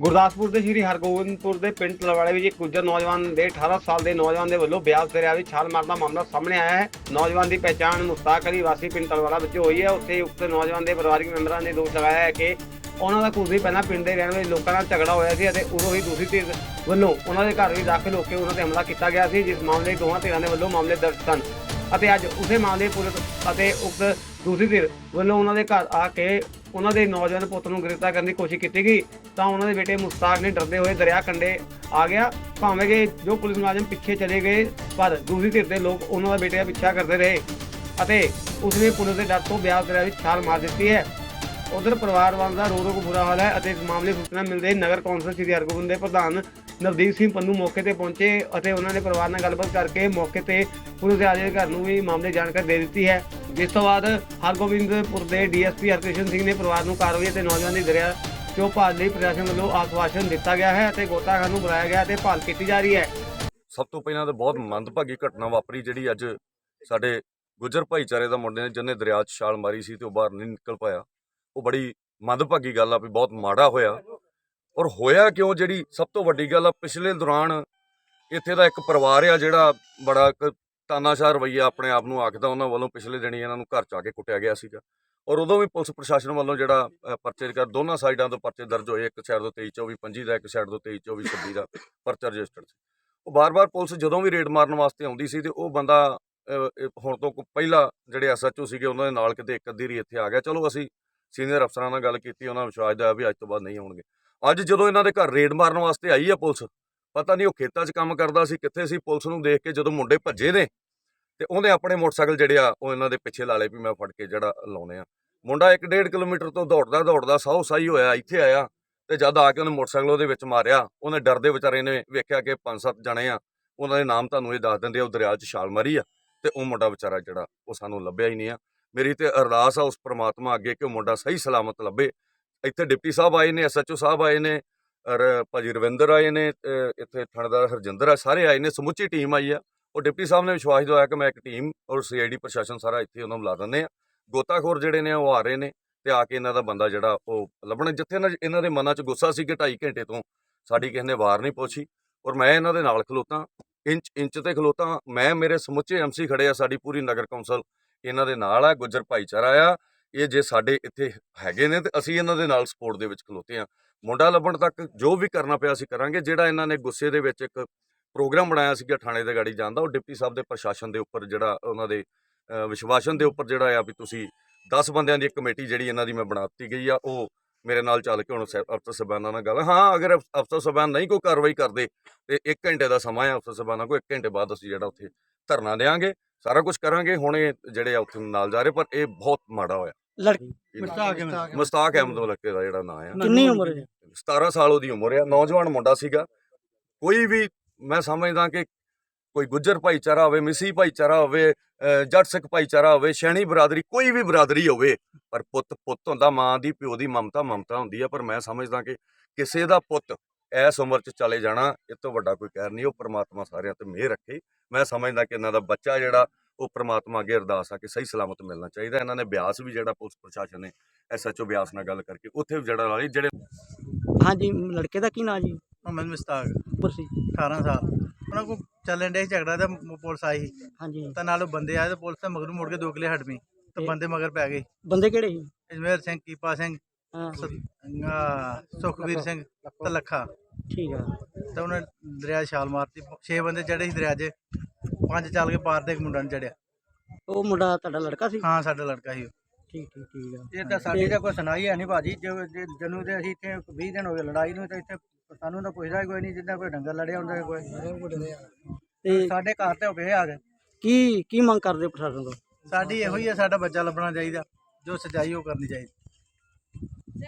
ਗੁਰਦਾਸਪੁਰ ਦੇ ਸ਼੍ਰੀ ਹਰਗੋਬਿੰਦਪੁਰ ਦੇ ਪਿੰਡ ਤਲਵਾੜੇ ਵਿੱਚ ਇੱਕ ਗੁੱਜਰ ਨੌਜਵਾਨ ਦੇ 18 ਸਾਲ ਦੇ ਨੌਜਵਾਨ ਦੇ ਵੱਲੋਂ ਬਿਆਸ ਦਰਿਆ ਵਿੱਚ ਛਾਲ ਮਾਰਨ ਦਾ ਮਾਮਲਾ ਸਾਹਮਣੇ ਆਇਆ ਹੈ। ਨੌਜਵਾਨ ਦੀ ਪਛਾਣ ਮੁਸਤਾਕ ਅਲੀ ਵਾਸੀ ਪਿੰਡ ਤਲਵਾੜਾ ਵਿੱਚੋਂ ਹੋਈ ਹੈ। ਉੱਥੇ ਉਕਤ ਨੌਜਵਾਨ ਦੇ ਪਰਿਵਾਰਕ ਮੈਂਬਰਾਂ ਨੇ ਦੋਸ਼ ਲਗਾਇਆ ਹੈ ਕਿ ਉਹਨਾਂ ਦਾ ਕੁਝ ਦਿਨ ਪਹਿਲਾਂ ਪਿੰਡ ਦੇ ਰਹਿਣ ਵਾਲੇ ਲੋਕਾਂ ਨਾਲ ਝਗੜਾ ਹੋਇਆ ਸੀ ਅਤੇ ਉਦੋਂ ਹੀ ਦੂਸਰੀ ਧਿਰ ਵੱਲੋਂ ਉਹਨਾਂ ਦੇ ਘਰ ਵੀ ਦਾਖਲ ਹੋ ਕੇ ਉਹਨਾਂ ਤੇ ਹਮਲਾ ਕੀਤਾ ਗਿਆ ਸੀ, ਜਿਸ ਮਾਮਲੇ 'ਚ ਦੋਵਾਂ ਧਿਰਾਂ ਦੇ ਵੱਲੋਂ ਮਾਮਲੇ ਦਰਜ ਸਨ ਅਤੇ ਅੱਜ ਉਸੇ ਮਾਮਲੇ ਪੁਲਿਸ ਅਤੇ ਉਕਤ ਦੂਸਰੀ ਧਿਰ ਵੱਲੋਂ ਉਹਨਾਂ ਦੇ ਘਰ ਆ ਕੇ ਉਹਨਾਂ ਦੇ ਨੌਜਵਾਨ ਪੁੱਤ ਨੂੰ ਗ੍ਰਿਫਤਾਰ ਕਰਨ ਦੀ ਕੋਸ਼ਿਸ਼ ਕੀਤੀ ਗਈ, ਤਾਂ ਉਹਨਾਂ ਦੇ ਬੇਟੇ ਮੁਸਤਾਕ ਨੇ ਡਰਦੇ ਹੋਏ ਦਰਿਆ ਕੰਢੇ ਆ ਗਿਆ। ਭਾਵੇਂ ਕਿ ਜੋ ਪੁਲਿਸ ਮੁਲਾਜ਼ਮ ਪਿੱਛੇ ਚਲੇ ਗਏ, ਪਰ ਦੂਸਰੀ ਧਿਰ ਦੇ ਲੋਕ ਉਹਨਾਂ ਦਾ ਬੇਟੇ ਦਾ ਪਿੱਛਾ ਕਰਦੇ ਰਹੇ ਅਤੇ ਉਸਨੇ ਪੁਲਿਸ ਦੇ ਡਰ ਤੋਂ ਬਿਆਸ ਦਰਿਆ ਵਿੱਚ ਛਾਲ ਮਾਰ ਦਿੱਤੀ ਹੈ। ਉਧਰ ਪਰਿਵਾਰ ਵਾਲਾ ਦਾ ਰੋ ਰੋ ਕੇ ਬੁਰਾ ਹਾਲ ਹੈ ਅਤੇ ਇਸ ਮਾਮਲੇ ਦੀ ਸੂਚਨਾ ਮਿਲਦੇ ਨਗਰ ਕੌਂਸਲ ਸ੍ਰੀ ਹਰਗੋਬਿੰਦ ਦੇ ਪ੍ਰਧਾਨ ਨਵਦੀਪ ਸਿੰਘ ਪੰਨੂ ਮੌਕੇ ਤੇ ਪਹੁੰਚੇ ਅਤੇ ਉਹਨਾਂ ਨੇ ਪਰਿਵਾਰ ਨਾਲ ਗੱਲਬਾਤ ਕਰਕੇ ਮੌਕੇ ਤੇ ਪੁਲਿਸ ਦੇ ਆਜੇ ਨੂੰ ਵੀ ਮਾਮਲੇ ਜਾਣਕਾਰੀ ਦੇ ਦਿੱਤੀ ਹੈ। ਜਿਸ ਤੋਂ ਬਾਅਦ ਹਰਗੋਬਿੰਦਪੁਰ ਦੇ ਡੀਐਸਪੀ ਹਰਕ੍ਰਿਸ਼ਨ ਸਿੰਘ ਨੇ ਪਰਿਵਾਰ ਨੂੰ ਕਾਰਵਾਈ ਅਤੇ ਨੌਜਵਾਨ ਦੀ ਦਰਿਆ ਚੋਂ ਭਾਲ ਲਈ ਪ੍ਰਸ਼ਾਸਨ ਵੱਲੋਂ ਆਸ਼ਵਾਸਨ ਦਿੱਤਾ ਗਿਆ ਹੈ ਅਤੇ ਗੋਤਾਖੋਰ ਨੂੰ ਬੁਲਾਇਆ ਗਿਆ ਤੇ ਭਾਲ ਕੀਤੀ ਜਾ ਰਹੀ ਹੈ। ਸਭ ਤੋਂ ਪਹਿਲਾਂ ਤਾਂ ਬਹੁਤ ਮੰਦਭਾਗੀ ਘਟਨਾ ਵਾਪਰੀ ਜਿਹੜੀ ਅੱਜ ਸਾਡੇ ਗੁਜਰ ਭਾਈਚਾਰੇ ਦਾ ਮੁੰਡੇ ਨੇ ਜਿਹਨੇ ਦਰਿਆ 'ਚ ਛਾਲ ਮਾਰੀ ਸੀ ਤੇ ਉਹ ਬਾਹਰ ਨਹੀਂ ਨਿਕਲ ਪਾਇਆ। ਉਹ ਬੜੀ ਮੰਦਭਾਗੀ ਗੱਲ ਆ ਵੀ ਬਹੁਤ ਮਾੜਾ ਹੋਇਆ। ਔਰ ਹੋਇਆ ਕਿਉਂ? ਜਿਹੜੀ ਸਭ ਤੋਂ ਵੱਡੀ ਗੱਲ ਆ, ਪਿਛਲੇ ਦੌਰਾਨ ਇੱਥੇ ਦਾ ਇੱਕ ਪਰਿਵਾਰ ਆ ਜਿਹੜਾ ਬੜਾ ਇੱਕ ਤਾਨਾਸ਼ਾਹ ਰਵਈਆ ਆਪਣੇ ਆਪ ਨੂੰ ਆਖਦਾ, ਉਹਨਾਂ ਵੱਲੋਂ ਪਿਛਲੇ ਦਿਨੀ ਇਹਨਾਂ ਨੂੰ ਘਰ ਚ ਆ ਕੇ ਕੁੱਟਿਆ ਗਿਆ ਸੀਗਾ। ਔਰ ਉਦੋਂ ਵੀ ਪੁਲਿਸ ਪ੍ਰਸ਼ਾਸਨ ਵੱਲੋਂ ਜਿਹੜਾ ਪਰਚੇ ਕਰ, ਦੋਨਾਂ ਸਾਈਡਾਂ ਤੋਂ ਪਰਚੇ ਦਰਜ ਹੋਏ, ਇੱਕ ਸਾਈਡ ਤੋਂ 23 24 25 ਦਾ, ਇੱਕ ਸਾਈਡ ਤੋਂ 23 24 26 ਦਾ ਪਰਚਾ ਰਜਿਸਟਰਡ ਸੀ। ਉਹ ਬਾਰ-ਬਾਰ ਪੁਲਿਸ ਜਦੋਂ ਵੀ ਰੇਡ ਮਾਰਨ ਵਾਸਤੇ ਆਉਂਦੀ ਸੀ ਤੇ ਉਹ ਬੰਦਾ ਹੁਣ ਤੋਂ ਕੋ- ਪਹਿਲਾਂ ਜਿਹੜੇ ਐਸਐਚਓ ਸੀਗੇ, ਉਹਨਾਂ ਦੇ ਨਾਲ ਕਿਤੇ ਇੱਕ ਅੱਧੀ ਰੀ ਇੱਥੇ ਆ ਗਿਆ। ਚਲੋ ਅਸੀਂ ਸੀਨੀਅਰ ਅਫਸਰਾਂ ਨਾਲ ਗੱਲ ਕੀਤੀ, ਉਹਨਾਂ ਨੂੰ ਵਿਸ਼ਵਾਸ ਦਿਵਾਇਆ ਵੀ ਅੱਜ ਤੋਂ ਬਾਅਦ ਨਹੀਂ ਆਉਣਗੇ। ਅੱਜ ਜਦੋਂ ਇਹਨਾਂ ਦੇ ਘਰ ਰੇਡ ਮਾਰਨ ਵਾਸਤੇ ਆਈ ਆ ਪੁਲਿਸ, ਪਤਾ ਨਹੀਂ ਉਹ ਖੇਤਾਂ 'ਚ ਕੰਮ ਕਰਦਾ ਸੀ, ਕਿੱਥੇ ਸੀ, ਪੁਲਿਸ ਨੂੰ ਦੇਖ ਕੇ ਜਦੋਂ ਮੁੰਡੇ ਭੱਜੇ ਨੇ ਤੇ ਉਹਨੇ ਆਪਣੇ ਮੋਟਰਸਾਈਕਲ ਜਿਹੜੇ ਆ, ਉਹ ਇਹਨਾਂ ਦੇ ਪਿੱਛੇ ਲਾ ਲਏ ਵੀ ਮੈਂ ਫੜ ਕੇ ਜਿਹੜਾ ਲਾਉਣੇ ਆ। ਮੁੰਡਾ 1.5 ਕਿਲੋਮੀਟਰ ਤੋਂ ਦੌੜਦਾ ਦੌੜਦਾ ਸਾਹੋ ਸਾਈ ਹੋਇਆ, ਇੱਥੇ ਆਇਆ ਤੇ ਜਦ ਆ ਕੇ ਉਹਨੇ ਮੋਟਰਸਾਈਕਲ ਉਹਦੇ ਵਿੱਚ ਮਾਰਿਆ, ਉਹਨੇ ਡਰਦੇ ਵਿਚਾਰੇ ਨੇ ਵੇਖਿਆ ਕਿ ਪੰਜ ਸੱਤ ਜਣੇ ਆ, ਉਹਨਾਂ ਦੇ ਨਾਮ ਤੁਹਾਨੂੰ ਇਹ ਦੱਸ ਦਿੰਦੇ ਆ, ਉਹ ਦਰਿਆ 'ਚ ਛਾਲ ਮਾਰੀ ਆ ਤੇ ਉਹ ਮੁੰਡਾ ਵਿਚਾਰਾ ਜਿਹੜਾ ਉਹ ਸਾਨੂੰ ਲੱਭਿਆ ਹੀ ਨਹੀਂ ਆ। ਮੇਰੀ ਤੇ ਅਰਦਾਸ ਆ ਉਸ ਪ੍ਰਮਾਤਮਾ ਅੱਗੇ ਕਿ ਉਹ ਮੁੰਡਾ ਸਹੀ ਸਲਾਮਤ ਲੱਭੇ ਇੱਥੇ ਡਿਪਟੀ ਸਾਹਿਬ ਆਏ ਨੇ ਐਸਐਚਓ ਸਾਹਿਬ ਆਏ ਨੇ, ਔਰ ਭਾਜੀ ਰਵਿੰਦਰ ਆਏ ਨੇ ਅਹ ਇੱਥੇ ਥਾਣੇਦਾਰ ਹਰਜਿੰਦਰ ਆ, ਸਾਰੇ ਆਏ ਨੇ, ਸਮੁੱਚੀ ਟੀਮ ਆਈ ਆ। ਉਹ ਡਿਪਟੀ ਸਾਹਿਬ ਨੇ ਵਿਸ਼ਵਾਸ ਦਿਵਾਇਆ ਕਿ ਮੈਂ ਇੱਕ ਟੀਮ ਔਰ ਸੀਆਈਡੀ ਪ੍ਰਸ਼ਾਸਨ ਸਾਰਾ ਇੱਥੇ ਉਹਨਾਂ ਨੂੰ ਲਾ ਦਿੰਦੇ ਆ। ਗੋਤਾਖੋਰ ਜਿਹੜੇ ਨੇ ਉਹ ਆ ਰਹੇ ਨੇ ਤੇ ਆ ਕੇ ਇਹਨਾਂ ਦਾ ਬੰਦਾ ਜਿਹੜਾ ਉਹ ਲੱਭਣਾ, ਜਿੱਥੇ ਇਹਨਾਂ ਇਹਨਾਂ ਦੇ ਮਨਾਂ 'ਚ ਗੁੱਸਾ ਸੀ ਕਿ 2.5 ਘੰਟੇ ਤੋਂ ਸਾਡੀ ਕਿਸੇ ਨੇ ਵਾਰ ਨਹੀਂ ਪੁੱਛੀ, ਔਰ ਮੈਂ ਇਹਨਾਂ ਦੇ ਨਾਲ ਖਲੋਤਾ, ਇੰਚ ਇੰਚ ਤੇ ਖਲੋਤਾ, ਮੈਂ ਮੇਰੇ ਸਮੁੱਚੇ ਐਮਸੀ ਖੜੇ ਆ, ਸਾਡੀ ਪੂਰੀ ਨਗਰ ਕੌਂਸਲ ਇਹਨਾਂ ਦੇ ਨਾਲ ਆ, ਗੁੱਜਰ ਭਾਈਚਾਰਾ ਆ ਇਹ ਜੇ ਸਾਡੇ ਇੱਥੇ ਹੈਗੇ ਨੇ ਤੇ ਅਸੀਂ ਇਹਨਾਂ ਦੇ ਨਾਲ ਸਪੋਰਟ ਦੇ ਵਿੱਚ ਖਲੋਤੇ ਆ ਮੁੰਡਾ ਲੱਭਣ ਤੱਕ ਜੋ ਵੀ ਕਰਨਾ ਪਿਆ ਅਸੀਂ ਕਰਾਂਗੇ। ਜਿਹੜਾ ਇਹਨਾਂ ਨੇ ਗੁੱਸੇ ਦੇ ਵਿੱਚ ਇੱਕ ਪ੍ਰੋਗਰਾਮ ਬਣਾਇਆ ਸੀਗਾ ਥਾਣੇ ਦੇ ਗਾੜੀ ਜਾਂਦਾ ਉਹ ਡਿਪਟੀ ਸਾਹਿਬ ਦੇ ਪ੍ਰਸ਼ਾਸਨ ਦੇ ਉੱਪਰ ਜਿਹੜਾ ਉਹਨਾਂ ਦੇ ਵਿਸ਼ਵਾਸਨ ਦੇ ਉੱਪਰ ਜਿਹੜਾ ਆ ਵੀ ਤੁਸੀਂ 10 ਬੰਦਿਆਂ ਦੀ ਇੱਕ ਕਮੇਟੀ ਜਿਹੜੀ ਇਹਨਾਂ ਦੀ ਮੈਂ ਬਣਾ ਦਿੱਤੀ ਗਈ ਆ, ਉਹ ਮੇਰੇ ਨਾਲ ਚੱਲ ਕੇ ਹੁਣ ਸੈ- ਅਫਸਰ ਸਾਹਿਬਾਨਾਂ ਨਾਲ ਗੱਲ ਹਾਂ, ਅਗਰ ਅਫਸਰ ਸਾਹਿਬਾਨ ਨਹੀਂ ਕੋਈ ਕਾਰਵਾਈ ਕਰਦੇ, ਤੇ 1 ਘੰਟੇ ਦਾ ਸਮਾਂ ਹੈ ਅਫਸਰ ਸਾਹਿਬਾਨਾਂ ਕੋਲ 1 ਘੰਟੇ ਬਾਅਦ ਅਸੀਂ ਜਿਹੜਾ ਉੱਥੇ ਧਰਨਾ ਦੇਾਂਗੇ ਸਾਰਾ ਕੁਝ ਕਰਾਂਗੇ ਹੁਣ ਇਹ ਜਿਹੜੇ ਆ ਉੱਥੇ ਨਾਲ ਜਾ ਰਹੇ ਪਰ ਇਹ ਬਹੁਤ ਮਾੜਾ ਹੋਇਆ। ਲੜਕੀ ਮੁਸਤਾਕ ਮੁਸਤਾਕ ਅਹਿਮਦ ਲੱਕੇ ਦਾ ਜਿਹੜਾ ਨਾਂ ਆ। ਕਿੰਨੀ ਉਮਰ ਹੈ? 17 ਸਾਲ ਉਹਦੀ ਉਮਰ ਆ ਨੌਜਵਾਨ ਮੁੰਡਾ ਸੀਗਾ। ਕੋਈ ਵੀ ਮੈਂ ਸਮਝਦਾ ਕਿ ਕੋਈ ਗੁੱਜਰ ਭਾਈਚਾਰਾ ਹੋਵੇ ਮਿਸੀ ਭਾਈਚਾਰਾ ਹੋਵੇ ਜੱਟ ਸਿੱਖ ਭਾਈਚਾਰਾ ਹੋਵੇ ਸ਼ੈਣੀ ਬਰਾਦਰੀ ਕੋਈ ਵੀ ਬਰਾਦਰੀ ਹੋਵੇ ਪਰ ਪੁੱਤ ਪੁੱਤ ਹੁੰਦਾ ਮਾਂ ਦੀ ਪਿਓ ਦੀ ਮਮਤਾ ਮਮਤਾ ਹੁੰਦੀ ਆ ਪਰ ਮੈਂ ਸਮਝਦਾ ਕਿ ਕਿਸੇ ਦਾ ਪੁੱਤ ਐਸ ਉਮਰ 'ਚ ਚਲੇ ਜਾਣਾ ਇਹ ਤੋਂ ਵੱਡਾ ਕੋਈ ਕਹਿਰ ਨਹੀਂ ਉਹ ਪ੍ਰਮਾਤਮਾ ਸਾਰਿਆਂ ਤੇ ਮਿਹਰ ਰੱਖੇ। ਮੈਂ ਸਮਝਦਾ ਕਿ ਇਹਨਾਂ ਦਾ ਬੱਚਾ ਜਿਹੜਾ ਉਹ ਪ੍ਰਮਾਤਮਾ ਅੱਗੇ ਅਰਦਾਸ ਆ ਕਿ ਸਹੀ ਸਲਾਮਤ ਮਿਲਣਾ ਚਾਹੀਦਾ। ਇਹਨਾਂ ਨੇ ਬਿਆਸ ਵੀ ਜਿਹੜਾ ਪੁਲਿਸ ਪ੍ਰਸ਼ਾਸਨ ਨੇ ਐਸਐਚਓ ਬਿਆਸ ਨਾਲ ਗੱਲ ਕਰਕੇ ਉੱਥੇ ਵੀ ਜਿਹੜਾ ਲਾਲੀ ਜਿਹੜੇ ਹਾਂਜੀ ਲੜਕੇ ਦਾ ਕੀ ਨਾਂ ਜੀ? ਮੁਹੰਮਦ ਮੁਸਤਾਕ। ਉਮਰ ਸੀ। 18 ਸਾਲ। ਉਹਨਾਂ ਕੋ ਚੱਲਣ ਡੇ ਝਗੜਾ ਤੇ ਪੁਲਿਸ ਆਈ ਹਾਂਜੀ। ਤਾਂ ਨਾਲ ਉਹ ਬੰਦੇ ਆਏ ਤੇ ਪੁਲਿਸ ਤੇ ਮਗਰ ਮੁੜ ਕੇ ਦੋ ਕਿਲੇ ਹਟਵੀਂ ਤੇ ਇਹ- ਬੰਦੇ ਮਗਰ ਪੈ ਗਏ। ਬੰਦੇ ਕਿਹੜੇ ਸੀ? ਅਜਮੇਰ ਸਿੰਘ ਕੀਪਾ ਸਿੰਘ। ਹਾਂ। ਆਹ, ਸੁਖਵੀਰ ਸਿੰਘ ਤੇ ਲੱਖਾ ਠੀਕ ਆ। ਤੇ ਉਹਨੇ ਦਰਿਆ 'ਚ ਛਾਲ ਮਾਰਤੀ। ਛੇ ਬੰਦੇ ਚੜੇ ਸੀ ਦਰਿਆ 'ਚ ਪੰਜ ਚੱਲ ਕੇ ਪਾਰ ਤੇ ਇੱਕ ਮੁੰਡਾ ਨੂੰ ਚੜਿਆ। ਉਹ ਮੁੰਡਾ ਤੁਹਾਡਾ ਲੜਕਾ ਸੀ? ਹਾਂ ਸਾਡਾ ਲੜਕਾ ਸੀ ਉਹ। ਠੀਕ ਠੀਕ ਠੀਕ ਆ। ਇਹ ਤਾਂ ਸਾਡੀ ਤਾਂ ਕੋਈ ਸੁਣਾਈ ਹੈ ਨਹੀਂ ਭਾਜੀ। ਜੋ ਜੇ- ਜਨੂੰ ਤੇ ਅਸੀਂ ਇੱਥੇ 20 ਦਿਨ ਹੋ ਗਏ ਲੜਾਈ ਨੂੰ ਤੇ ਇੱਥੇ ਸਾਨੂੰ ਤਾਂ ਪੁੱਛਦਾ ਹੀ ਕੋਈ ਨਹੀਂ ਜਿੱਦਾਂ ਕੋਈ ਡੰਗਰ ਲੜਿਆ ਹੁੰਦਾ ਕੋਈ। ਤੇ ਸਾਡੇ ਘਰ ਤੇ ਹੋ ਗਏ ਆ ਗਏ ਕੀ ਕੀ ਮੰਗ ਕਰਦੇ ਹੋ ਪ੍ਰਸ਼ਾਸਨ ਤੋਂ? ਸਾਡੀ ਇਹੋ ਹੀ ਹੈ ਸਾਡਾ ਬੱਚਾ ਲੱਭਣਾ ਚਾਹੀਦਾ। ਜੋ ਸਜਾਈ ਉਹ ਕਰਨੀ ਚਾਹੀਦੀ।